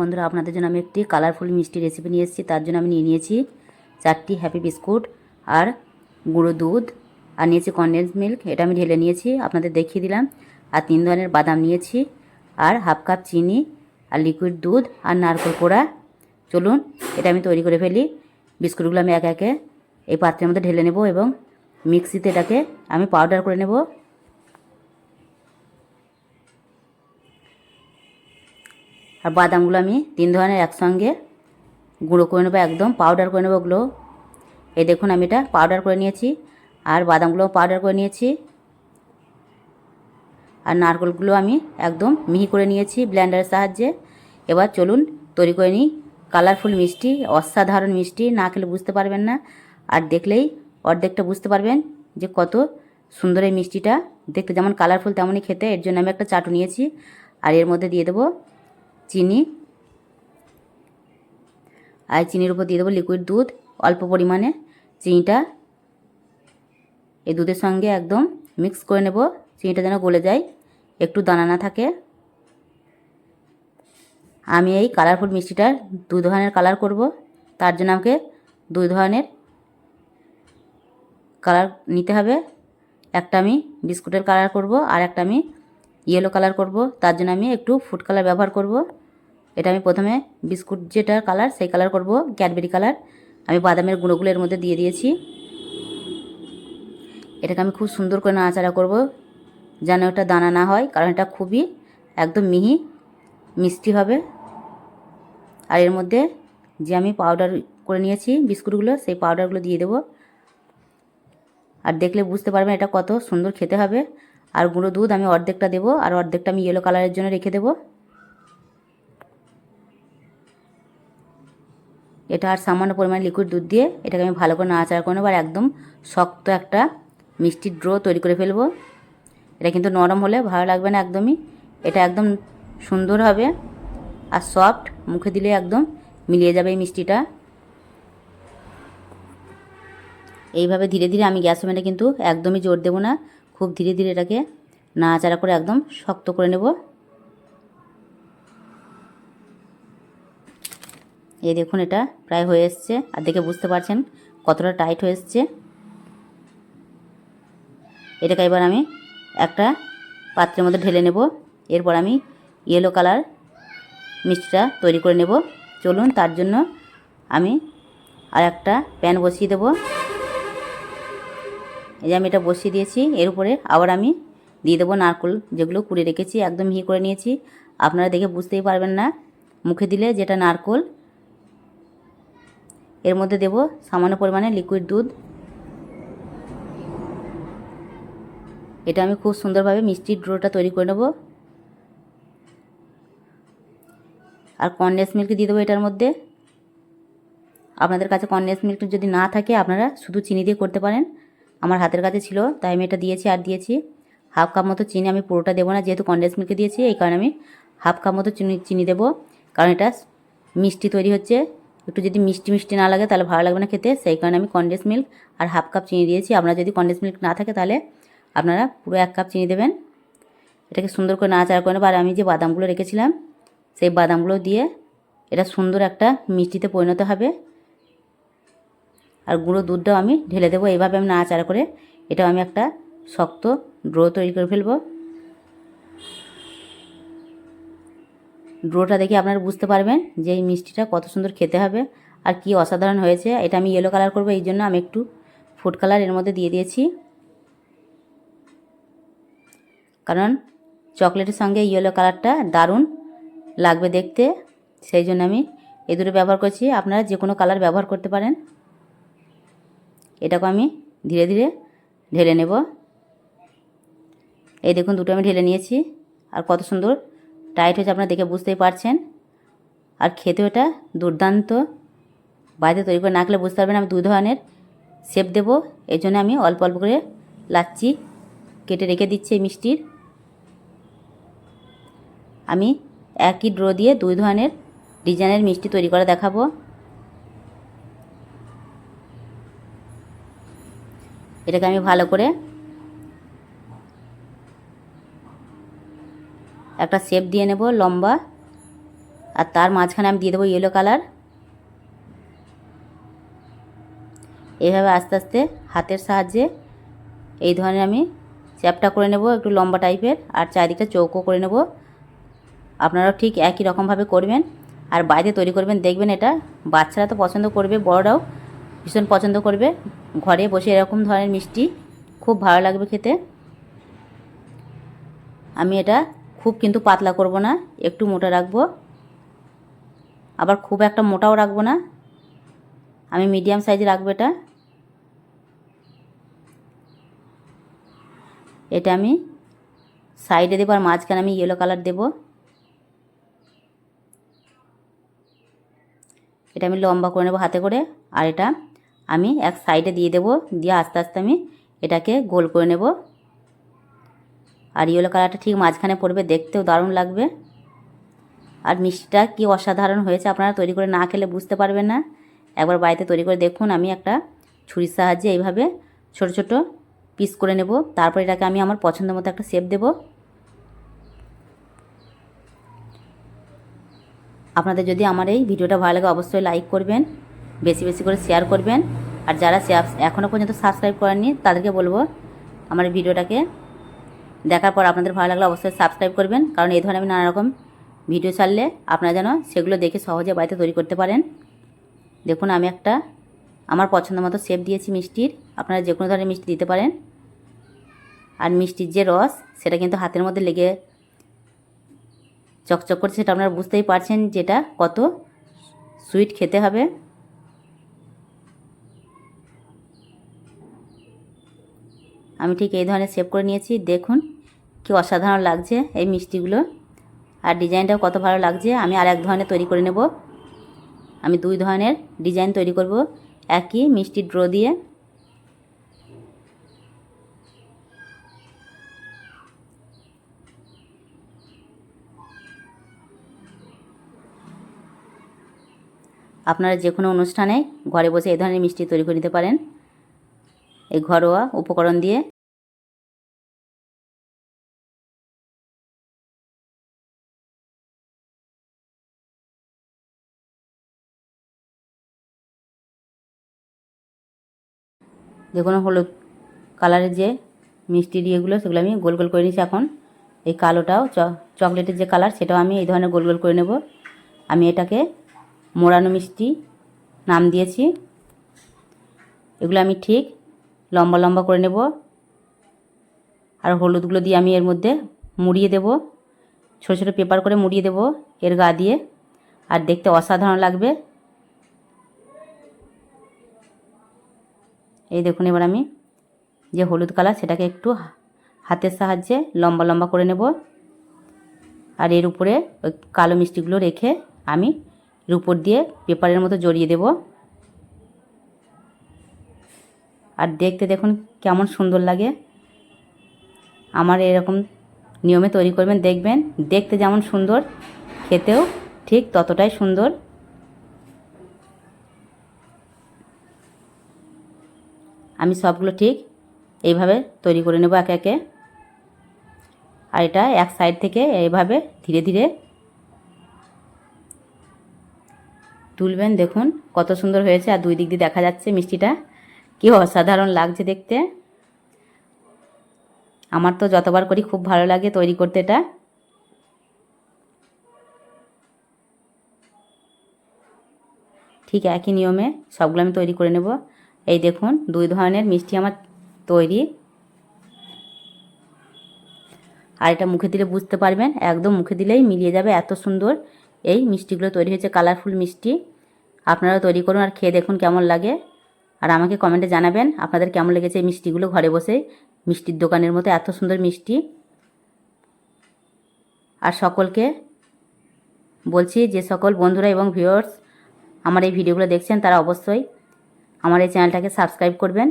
বন্ধুরা, আপনাদের জন্য আমি একটি কালারফুল মিষ্টি রেসিপি নিয়ে এসেছি। তার জন্য আমি নিয়ে নিয়েছি চারটি হ্যাপি বিস্কুট আর গুঁড়ো দুধ আর নিয়েছি কনডেন্স মিল্ক এটা আমি ঢেলে নিয়েছি, আপনাদের দেখিয়ে দিলাম। আর তিন ধরনের বাদাম নিয়েছি আর হাফ কাপ চিনি আর লিকুইড দুধ আর নারকেল কোড়া। চলুন, এটা আমি তৈরি করে ফেলি। বিস্কুটগুলো আমি একে একে এই পাত্রের মধ্যে ঢেলে নেব এবং মিক্সিতে এটাকে আমি পাউডার করে নেব। আর বাদামগুলো আমি তিন ধরনের একসঙ্গে গুঁড়ো করে নেব, একদম পাউডার করে নেব ওগুলো। এই দেখুন আমি এটা পাউডার করে নিয়েছি, আর বাদামগুলো পাউডার করে নিয়েছি। আর নারকেলগুলো আমি একদম মিহি করে নিয়েছি ব্লেন্ডারের সাহায্যে। এবার চলুন তৈরি করে নিই কালারফুল মিষ্টি, অসাধারণ মিষ্টি, না খেলে বুঝতে পারবেন না। আর দেখলেই অর্ধেকটা বুঝতে পারবেন যে কত সুন্দর এই মিষ্টিটা। দেখতে যেমন কালারফুল তেমনই খেতে, এর জন্য আমি একটা চাটু নিয়েছি। আর এর মধ্যে দিয়ে দেবো চিনি। আর চিনির উপর দিয়ে দেবো লিকুইড দুধ। অল্প পরিমাণে চিনিটা এই দুধের সঙ্গে একদম মিক্স করে নেব। চিনিটা যেন গলে যায়, একটু দানা না থাকে। আমি এই কালারফুল মিষ্টিটার দু ধরনের কালার করব। তার জন্য আমাকে দুই ধরনের কালার নিতে হবে। একটা আমি বিস্কুটের কালার করব আর একটা আমি ইয়েলো কালার করব। তার জন্য আমি একটু ফুড কালার ব্যবহার করব। এটা আমি প্রথমে বিস্কুট যেটা কালার, সেই কালার করব, ক্যাডবেরি কালার। আমি বাদামের গুঁড়োগুলো এর মধ্যে দিয়ে দিয়েছি। এটাকে আমি খুব সুন্দর করে নাড়াচাড়া করব, যেন ওটা দানা না হয়, কারণ এটা খুবই একদম মিহি, মিষ্টি হবে। আর এর মধ্যে যে আমি পাউডার করে নিয়েছি বিস্কুটগুলো, সেই পাউডারগুলো দিয়ে দেবো। আর দেখলে বুঝতে পারবেন এটা কত সুন্দর খেতে হবে। আর গুঁড়ো দুধ আমি অর্ধেকটা দেবো, আর অর্ধেকটা আমি ইয়েলো কালারের জন্য রেখে দেবো। এটা আর সামান্য পরিমাণে লিকুইড দুধ দিয়ে এটাকে আমি ভালো করে নাড়াচাড়া করে নেব আর একদম শক্ত একটা মিষ্টির ড্রো তৈরি করে ফেলব। এটা কিন্তু নরম হলে ভালো লাগবে না একদমই। এটা একদম সুন্দর হবে আর সফট মুখে দিলে একদম মিলিয়ে যাবে এই মিষ্টিটা। এইভাবে ধীরে ধীরে আমি গ্যাস ওভেনে কিন্তু একদমই জোর দেবো না। খুব ধীরে ধীরে এটাকে নাড়াচাড়া করে একদম শক্ত করে নেব। এই দেখুন এটা প্রায় হয়ে এসছে। আর দেখে বুঝতে পারছেন কতটা টাইট হয়ে এসছে। এটাকে এবার আমি একটা পাত্রের মধ্যে ঢেলে নেব। এরপর আমি ইয়েলো কালার মিষ্টিটা তৈরি করে নেব। চলুন তার জন্য আমি আর একটা প্যান বসিয়ে দেবো। এই যে আমি এটা বসিয়ে দিয়েছি। এর উপরে আবার আমি দিয়ে দেবো নারকোল, যেগুলো কুড়ে রেখেছি, একদম মিহি করে নিয়েছি। আপনারা দেখে বুঝতেই পারবেন না। মুখে দিলে যেটা নারকোল এর মধ্যে দেব সামান্য পরিমাণে লিকুইড দুধ। এটা আমি খুব সুন্দরভাবে মিষ্টির ড্রোটা তৈরি করে নেব। আর কনডেন্স মিল্ক দিয়ে দেবো এটার মধ্যে। আপনাদের কাছে কনডেন্স মিল্ক যদি না থাকে, আপনারা শুধু চিনি দিয়ে করতে পারেন। আমার হাতের কাছে ছিল, তাই আমি এটা দিয়েছি আর দিয়েছি। হাফ কাপ মতো চিনি আমি পুরোটা দেবো না, যেহেতু কনডেন্স মিল্কে দিয়েছি, এই কারণে আমি হাফ কাপ মতো চিনি চিনি দেবো। কারণ এটা মিষ্টি তৈরি হচ্ছে। একটু যদি মিষ্টি মিষ্টি না লাগে তাহলে ভালো লাগবে না খেতে। সেই কারণে আমি কনডেন্স মিল্ক আর হাফ কাপ চিনি দিয়েছি। আপনার যদি কনডেন্স মিল্ক না থাকে তাহলে আপনারা পুরো এক কাপ চিনি দেবেন। এটাকে সুন্দর করে নাড়াচাড়া করে নেব আর আমি যে বাদামগুলো রেখেছিলাম, সেই বাদামগুলো দিয়ে এটা সুন্দর একটা মিষ্টিতে পরিণত হবে। আর গুঁড়ো দুধটাও আমি ঢেলে দেবো। এইভাবে আমি নাড়াচাড়া করে এটাও আমি একটা শক্ত ড্রো তৈরি করে ফেলব। ড্রোটা দেখে আপনারা বুঝতে পারবেন যে এই মিষ্টিটা কত সুন্দর খেতে হবে আর কি অসাধারণ হয়েছে। এটা আমি ইয়েলো কালার করব, এই জন্য আমি একটু ফুড কালারের মধ্যে দিয়ে দিয়েছি। কারণ চকলেটের সঙ্গে ইয়েলো কালারটা দারুণ লাগবে দেখতে, সেই জন্য আমি এই দুটো ব্যবহার করছি। আপনারা যে কোনো কালার ব্যবহার করতে পারেন। এটাকে আমি ধীরে ধীরে ঢেলে নেব। এই দেখুন, দুটো আমি ঢেলে নিয়েছি। আর কত সুন্দর টাইট হয়েছে, আপনারা দেখে বুঝতেই পারছেন। আর খেতে ওটা দুর্দান্ত। বাড়িতে তৈরি করে না খেলে বুঝতে পারবেন আমি দু ধরনের শেপ দেবো। এই জন্য আমি অল্প অল্প করে লাচ্ছি কেটে রেখে দিচ্ছি এই মিষ্টির। আমি একই ড্রো দিয়ে দুই ধরনের ডিজাইনের মিষ্টি তৈরি করে দেখাবো। এটাকে আমি ভালো করে একটা শেপ দিয়ে নেব, লম্বা। আর তার মাঝখানে আমি দিয়ে দেবো ইয়েলো কালার এইভাবে আস্তে আস্তে হাতের সাহায্যে এই ধরনের আমি চ্যাপটা করে নেব, একটু লম্বা টাইপের আর চারিদিকটা চৌকো করে নেব। আপনারাও ঠিক একই রকমভাবে করবেন। আর বাইরে তৈরি করবেন, দেখবেন এটা। বাচ্চারা তো পছন্দ করবে, বড়রাও ভীষণ পছন্দ করবে। ঘরে বসে এরকম ধরনের মিষ্টি খুব ভালো লাগবে খেতে। আমি এটা খুব কিন্তু পাতলা করব না, একটু মোটা রাখব। আবার খুব একটা মোটাও রাখব না, আমি মিডিয়াম সাইজে রাখব এটা। এটা আমি সাইডে দেবো আর মাঝখানে আমি ইয়েলো কালার দেব। এটা আমি লম্বা করে নেব হাতে করে, আর এটা আমি এক সাইডে দিয়ে দেবো, দিয়ে আস্তে আস্তে আমি এটাকে গোল করে নেব। আর ইয়েলো কালারটা ঠিক মাঝখানে পড়বে, দেখতেও দারুণ লাগবে। আর মিষ্টিটা কি অসাধারণ হয়েছে, আপনারা তৈরি করে না খেলে বুঝতে পারবেন না। একবার বাড়িতে তৈরি করে দেখুন, আমি একটা ছুরির সাহায্যে এইভাবে ছোট ছোট পিস করে নেব। তারপর এটাকে আমি আমার পছন্দ মতো একটা শেপ দেব। আপনাদের যদি আমার এই ভিডিওটা ভালো লাগে, অবশ্যই লাইক করবেন, বেশি বেশি করে শেয়ার করবেন। আর যারা এখনও পর্যন্ত সাবস্ক্রাইব করেননি, তাদেরকে বলব, আমার ভিডিওটাকে দেখার পর আপনাদের ভালো লাগলে অবশ্যই সাবস্ক্রাইব করবেন, কারণ এই ধরনের আমি নানা রকম ভিডিও ছাড়লে আপনারা যেন সেগুলো দেখে সহজে বাড়িতে তৈরি করতে পারেন। দেখুন, আমি একটা আমার পছন্দ মতো শেপ দিয়েছি মিষ্টির। আপনারা যে কোনো ধরনের মিষ্টি দিতে পারেন। আর মিষ্টির যে রস, সেটা কিন্তু হাতের মধ্যে লেগে চকচক করছে, সেটা আপনারা বুঝতেই পারছেন যেটা কত সুইট খেতে হবে। আমি ঠিক এই ধরনের শেপ করে নিয়েছি। দেখুন, কি অসাধারণ লাগছে এই মিষ্টিগুলো। আর ডিজাইনটাও কত ভালো লাগছে। আমি আর এক ধরনের তৈরি করে নেব। আমি দুই ধরনের ডিজাইন তৈরি করব। একই মিষ্টির ড্র দিয়ে। আপনারা যে কোনো অনুষ্ঠানে ঘরে বসে এই ধরনের মিষ্টি তৈরি করে নিতে পারেন। এই ঘরোয়া উপকরণ দিয়ে। কোনো হলুদ কালারের যে মিষ্টি ইয়েগুলো, সেগুলো আমি গোল গোল করে নিয়েছি এখন। এই কালোটাও চকলেটের যে কালার, সেটাও আমি এই ধরনের গোল গোল করে নেব। আমি এটাকে মোড়ানো মিষ্টি নাম দিয়েছি। এগুলো আমি ঠিক লম্বা লম্বা করে নেব। আর হলুদগুলো দিয়ে আমি এর মধ্যে মুড়িয়ে দেব। ছোটো ছোটো পেপার করে মুড়িয়ে দেব এর গা দিয়ে। আর দেখতে অসাধারণ লাগবে। এই দেখুন এবার আমি যে হলুদ কালার সেটাকে একটু হাতের সাহায্যে লম্বা লম্বা করে নেব। আর এর উপরে ওই কালো মিষ্টিগুলো রেখে আমি এর উপর দিয়ে পেপারের মতো জড়িয়ে দেব। আর দেখতে দেখুন কেমন সুন্দর লাগে। আমার এরকম নিয়মে তৈরি করবেন, দেখবেন, দেখতে যেমন সুন্দর, খেতেও ঠিক ততটাই সুন্দর। আমি সবগুলো ঠিক এইভাবে তৈরি করে নেব একে একে। আর এটা এক সাইড থেকে এইভাবে ধীরে ধীরে তুলবেন। দেখুন কত সুন্দর হয়েছে আর দুই দিক দিয়ে দেখা যাচ্ছে মিষ্টিটা। কি অসাধারণ লাগছে দেখতে। আমার তো যতবার করি খুব ভালো লাগে তৈরি করতে এটা। ঠিক একই নিয়মে সবগুলো আমি তৈরি করে নেব। এই দেখুন, দুই ধরনের মিষ্টি আমার তৈরি। আর এটা মুখে দিলে বুঝতে পারবেন, একদম মুখে দিলেই মিলিয়ে যাবে এত সুন্দর। এই মিষ্টিগুলো তৈরি হয়েছে কালারফুল মিষ্টি। আপনারা তৈরি করুন আর খেয়ে দেখুন কেমন লাগে। আর আমাকে কমেন্টে জানাবেন আপনাদের কেমন লেগেছে এই মিষ্টিগুলো ঘরে বসে মিষ্টির দোকানের মতো এত সুন্দর মিষ্টি। আর সকলকে বলছি যে সকল বন্ধুরা এবং ভিউয়ার্স আমার এই ভিডিওগুলো দেখছেন তারা অবশ্যই আমার এই চ্যানেলটাকে সাবস্ক্রাইব করবেন।